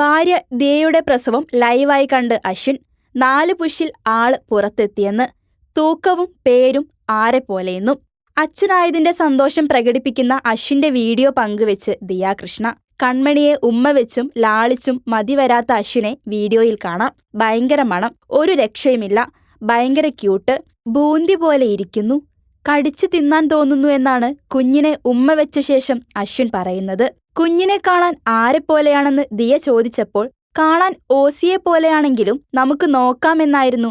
ഭാര്യ ദിയയുടെ പ്രസവം ലൈവായി കണ്ട് അശ്വിൻ നാല് പുഷിൽ ആൾ പുറത്തെത്തിയെന്ന് തൂക്കവും പേരും ആരെ പോലെയെന്നും അച്ഛനായതിന്റെ സന്തോഷം പ്രകടിപ്പിക്കുന്ന അശ്വിന്റെ വീഡിയോ പങ്കുവെച്ച് ദിയാകൃഷ്ണ. കൺമണിയെ ഉമ്മ വെച്ചും ലാളിച്ചും മതിവരാത്ത അശ്വിനെ വീഡിയോയിൽ കാണാം. ഭയങ്കര മണം ഒരു രക്ഷയുമില്ല. ഭയങ്കര ക്യൂട്ട് ബൂന്തി പോലെ ഇരിക്കുന്നു. കടിച്ചു തിന്നാൻ തോന്നുന്നു എന്നാണ് കുഞ്ഞിനെ ഉമ്മ വെച്ച ശേഷം അശ്വിൻ പറയുന്നത്. കുഞ്ഞിനെ കാണാൻ ആരെ പോലെയാണെന്ന് ദിയ ചോദിച്ചപ്പോൾ കാണാൻ ഓസിയെ പോലെയാണെങ്കിലും നമുക്ക് നോക്കാമെന്നായിരുന്നു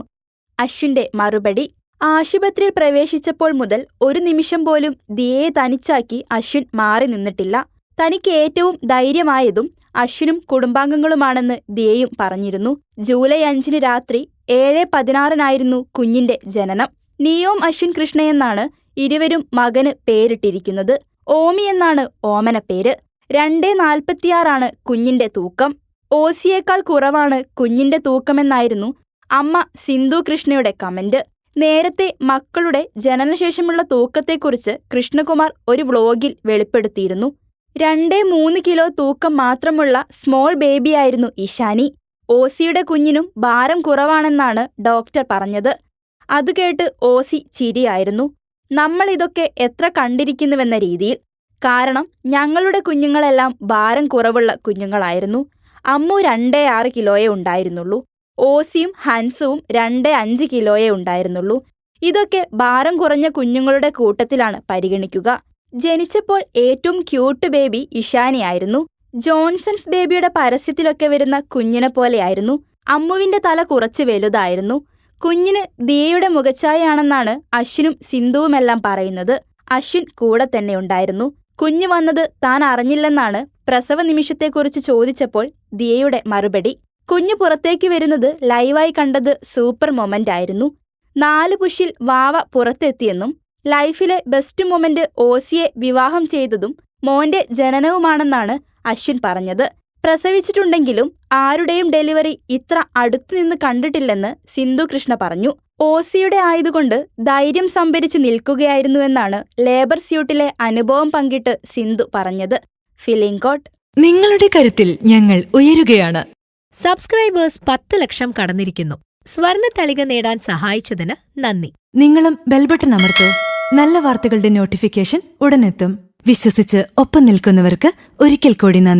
അശ്വിന്റെ മറുപടി ആശുപത്രിയിൽ പ്രവേശിച്ചപ്പോൾ മുതൽ ഒരു നിമിഷം പോലും ദിയയെ തനിച്ചാക്കി അശ്വിൻ മാറി നിന്നിട്ടില്ല. തനിക്ക് ഏറ്റവും ധൈര്യമായതും അശ്വിനും കുടുംബാംഗങ്ങളുമാണെന്ന് ദിയയും പറഞ്ഞിരുന്നു. ജൂലൈ അഞ്ചിന് രാത്രി ഏഴ് പതിനാറിനായിരുന്നു കുഞ്ഞിന്റെ ജനനം. നിയോം അശ്വിൻ കൃഷ്ണയെന്നാണ് ഇരുവരും മകന് പേരിട്ടിരിക്കുന്നത്. ഓമി എന്നാണ് ഓമന പേര്. രണ്ടേ നാൽപ്പത്തിയാറാണ് കുഞ്ഞിന്റെ തൂക്കം. ഓസിയേക്കാൾ കുറവാണ് കുഞ്ഞിന്റെ തൂക്കമെന്നായിരുന്നു അമ്മ സിന്ധു കൃഷ്ണയുടെ കമന്റ്. നേരത്തെ മക്കളുടെ ജനനശേഷമുള്ള തൂക്കത്തെക്കുറിച്ച് കൃഷ്ണകുമാർ ഒരു വ്ളോഗിൽ വെളിപ്പെടുത്തിയിരുന്നു. രണ്ടേ മൂന്ന് കിലോ തൂക്കം മാത്രമുള്ള സ്മോൾ ബേബിയായിരുന്നു ഇഷാനി ഓസിയുടെ കുഞ്ഞിനും ഭാരം കുറവാണെന്നാണ് ഡോക്ടർ പറഞ്ഞത്. അത് കേട്ട് ഓസി ചിരിയായിരുന്നു. നമ്മൾ ഇതൊക്കെ എത്ര കണ്ടിരിക്കുന്നുവെന്ന രീതിയിൽ കാരണം ഞങ്ങളുടെ കുഞ്ഞുങ്ങളെല്ലാം ഭാരം കുറവുള്ള കുഞ്ഞുങ്ങളായിരുന്നു. അമ്മു രണ്ടേ ആറ് കിലോയേ ഉണ്ടായിരുന്നുള്ളൂ. ഓസിയും ഹൻസുവും രണ്ടേ അഞ്ച് കിലോയേ ഉണ്ടായിരുന്നുള്ളൂ. ഇതൊക്കെ ഭാരം കുറഞ്ഞ കുഞ്ഞുങ്ങളുടെ കൂട്ടത്തിലാണ് പരിഗണിക്കുക. ജനിച്ചപ്പോൾ ഏറ്റവും ക്യൂട്ട് ബേബി ഇഷാനിയായിരുന്നു ജോൺസൺസ് ബേബിയുടെ പരസ്യത്തിലൊക്കെ വരുന്ന കുഞ്ഞിനെ പോലെയായിരുന്നു. അമ്മുവിന്റെ തല കുറച്ച് വലുതായിരുന്നു. കുഞ്ഞിന് ദിയയുടെ മുഖച്ഛായയാണെന്നാണ് അശ്വിനും സിന്ധുവുമെല്ലാം പറയുന്നത്. അശ്വിൻ കൂടെ തന്നെ ഉണ്ടായിരുന്നു. കുഞ്ഞ് വന്നത് താൻ അറിഞ്ഞില്ലെന്നാണ് പ്രസവ നിമിഷത്തെക്കുറിച്ച് ചോദിച്ചപ്പോൾ ദിയയുടെ മറുപടി. കുഞ്ഞു പുറത്തേക്ക് വരുന്നത് ലൈവായി കണ്ടത് സൂപ്പർ മൊമെന്റ് ആയിരുന്നു. നാല് പുഷിൽ വാവ പുറത്തെത്തിയെന്നും ലൈഫിലെ ബെസ്റ്റ് മൊമെന്റ് ഓസിയെ വിവാഹം ചെയ്തതും മോന്റെ ജനനവുമാണെന്നാണ് അശ്വിൻ പറഞ്ഞത്. പ്രസവിച്ചിട്ടുണ്ടെങ്കിലും ആരുടെയും ഡെലിവറി ഇത്ര അടുത്തുനിന്ന് കണ്ടിട്ടില്ലെന്ന് സിന്ധു കൃഷ്ണ പറഞ്ഞു. ഓസിയുടെ ആയതുകൊണ്ട് ധൈര്യം സംഭരിച്ചു നിൽക്കുകയായിരുന്നുവെന്നാണ് ലേബർ സ്യൂട്ടിലെ അനുഭവം പങ്കിട്ട് സിന്ധു പറഞ്ഞത്. ഫിലിംഗ് കോട്ട്. നിങ്ങളുടെ കരുത്തിൽ ഞങ്ങൾ ഉയരുകയാണ്. സബ്സ്ക്രൈബേഴ്സ് പത്ത് ലക്ഷം കടന്നിരിക്കുന്നു. സ്വർണ തളിക നേടാൻ സഹായിച്ചതിന് നന്ദി. നിങ്ങളും ബെൽബട്ടൺ അമർത്തോ. നല്ല വാർത്തകളുടെ നോട്ടിഫിക്കേഷൻ ഉടനെത്തും. വിശ്വസിച്ച് ഒപ്പം നിൽക്കുന്നവർക്ക് ഒരിക്കൽ കൂടി നന്ദി.